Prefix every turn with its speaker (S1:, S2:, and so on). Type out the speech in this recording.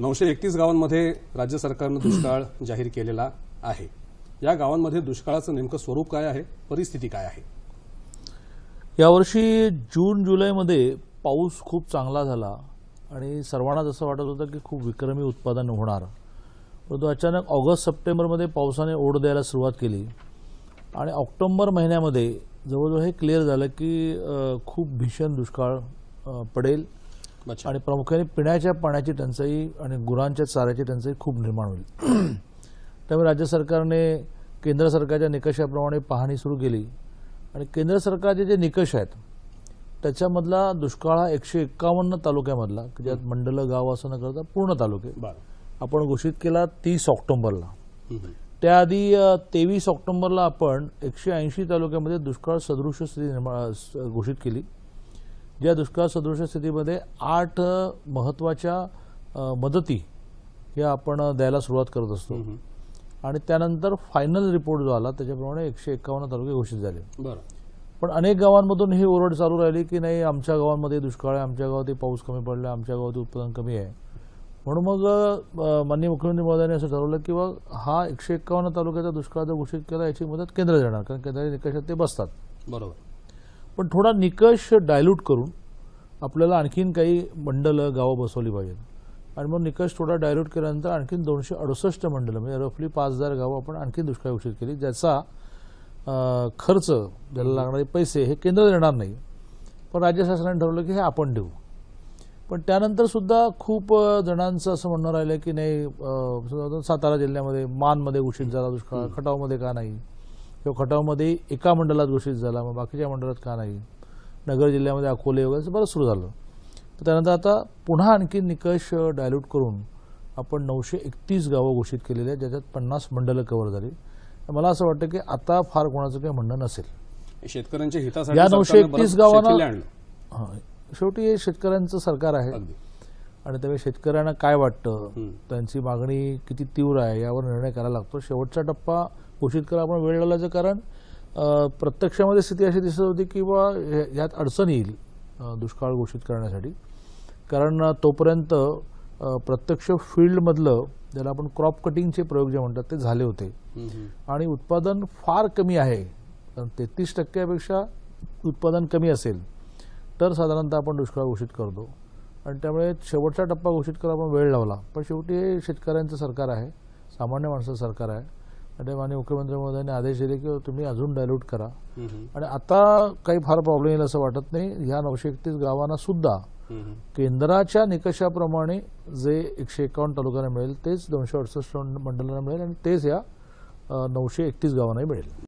S1: नऊशे एकतीस गावांमध्ये राज्य सरकारनं दुष्काळ जाहीर केलेला आहे. या गावांमध्ये दुष्काळाचं नेमकं स्वरूप काय आहे? परिस्थिती काय आहे?
S2: यावर्षी जून जुलैमध्ये पाऊस खूप चांगला झाला आणि सर्वांनाच असं वाटत होतं की खूप विक्रमी उत्पादन होणार. परंतु अचानक ऑगस्ट सप्टेंबरमध्ये पावसाने ओढ द्यायला सुरुवात केली. आणि ऑक्टोंबर महिन्यामध्ये जवळजवळ हे क्लिअर झालं की खूप भीषण दुष्काळ पडेल. आणि प्रामुख्याने पिण्याच्या पाण्याची टंचाई आणि गुरांच्या चाऱ्याची टंचाई खूप निर्माण होईल. त्यामुळे राज्य सरकारने केंद्र सरकारच्या निकषाप्रमाणे पाहणी सुरू केली. आणि केंद्र सरकारचे जे निकष आहेत त्याच्यामधला दुष्काळ हा एकशे एक्कावन्न तालुक्यामधला की ज्यात मंडलं गाव असं न करता पूर्ण तालुके. आपण घोषित केला तीस ऑक्टोबरला. त्याआधी तेवीस ऑक्टोबरला आपण एकशे ऐंशी तालुक्यामध्ये दुष्काळ सदृश स्थिती घोषित केली. ज्या दुष्काळ सदृश स्थितीमध्ये आठ अ, मदती या आपण द्यायला सुरुवात करत असतो. आणि त्यानंतर फायनल रिपोर्ट जो आला त्याच्याप्रमाणे एकशे एकावन्न तालुके घोषित झाले.
S1: बरं.
S2: पण अनेक गावांमधून ही ओरड चालू राहिली की नाही आमच्या गावांमध्ये दुष्काळ आहे आमच्या गावात पाऊस कमी पडला आमच्या गावात उत्पादन कमी आहे. म्हणून मग माननीय मुख्यमंत्री महोदयांनी असं ठरवलं की बा हा एकशे एक्कावन्न तालुक्याचा दुष्काळ जर घोषित केला याची मदत केंद्र देणार कारण केंद्राच्या निकषात ते बसतात.
S1: बरोबर.
S2: पण थोडा निकष डायल्यूट करून आपल्याला आणखीन काही मंडलं गावं बसवली पाहिजेत. आणि मग निकष थोडा डायल्यूट केल्यानंतर आणखीन दोनशे अडुसष्ट मंडलं म्हणजे रफली पाच हजार गावं आपण आणखीन दुष्काळ घोषित केली ज्याचा खर्च ज्याला लागणारे पैसे हे केंद्र देणार नाही. पण राज्य शासनाने ठरवलं की हे आपण देऊ. पण त्यानंतर सुद्धा खूप जणांचं असं म्हणणं राहिलं की नाही सातारा जिल्ह्यामध्ये मानमध्ये घोषित झाला दुष्काळ खटावमध्ये का नाही? किंवा खटावमध्ये एका मंडळात घोषित झाला मग बाकीच्या मंडळात का नाही? नगर जिल्ह्यामध्ये अकोले वगैरे असं बरंच सुरू झालं. तर त्यानंतर आता पुन्हा आणखी निकष डायल्यूट करून आपण नऊशे एकतीस गावं घोषित केलेली आहेत ज्याच्यात पन्नास मंडलं कव्हर झाली. मला असं वाटतं की आता फार कोणाचं काही म्हणणं नसेल. शेतकऱ्यांच्या
S1: हितासाठी
S2: या 931
S1: सरकारनं बरंच
S2: गावांना- शेवटी हे शेतकऱ्यांचं सरकार आहे. आणि त्यामुळे शेतकऱ्यांना काय वाटतं. त्यांची मागणी किती तीव्र आहे यावर निर्णय करायला लागतो. शेवटचा टप्पा घोषित करायला आपण वेळ लावल्याचं कारण प्रत्यक्षामध्ये स्थिती अशी दिसत होती की बा यात अडचण येईल दुष्काळ घोषित करण्यासाठी. कारण तोपर्यंत प्रत्यक्ष फील्डमधलं ज्याला आपण क्रॉप कटिंगचे प्रयोग जे म्हणतात ते झाले होते. आणि उत्पादन फार कमी आहे. कारण तेहतीस टक्क्यापेक्षा उत्पादन कमी असेल तर साधारणतः आपण दुष्काळ घोषित करतो. आणि त्यामुळे शेवटचा टप्पा घोषित करायला आपण वेळ लावला. पण शेवटी हे शेतकऱ्यांचं सरकार आहे. सामान्य माणसाचं सरकार आहे. आणि माननीय मुख्यमंत्री महोदयांनी आदेश दिले की तुम्ही अजून डायल्यूट करा. आणि आता काही फार प्रॉब्लेम येईल असं वाटत नाही ह्या नऊशे एकतीस गावांना सुद्धा. केंद्राच्या निकषाप्रमाणे जे एकशे एकावन्न तालुक्यांना मिळेल तेच दोनशे अडुसष्ट मंडळांना मिळेल आणि तेच या नऊशे एकतीस गावांनाही मिळेल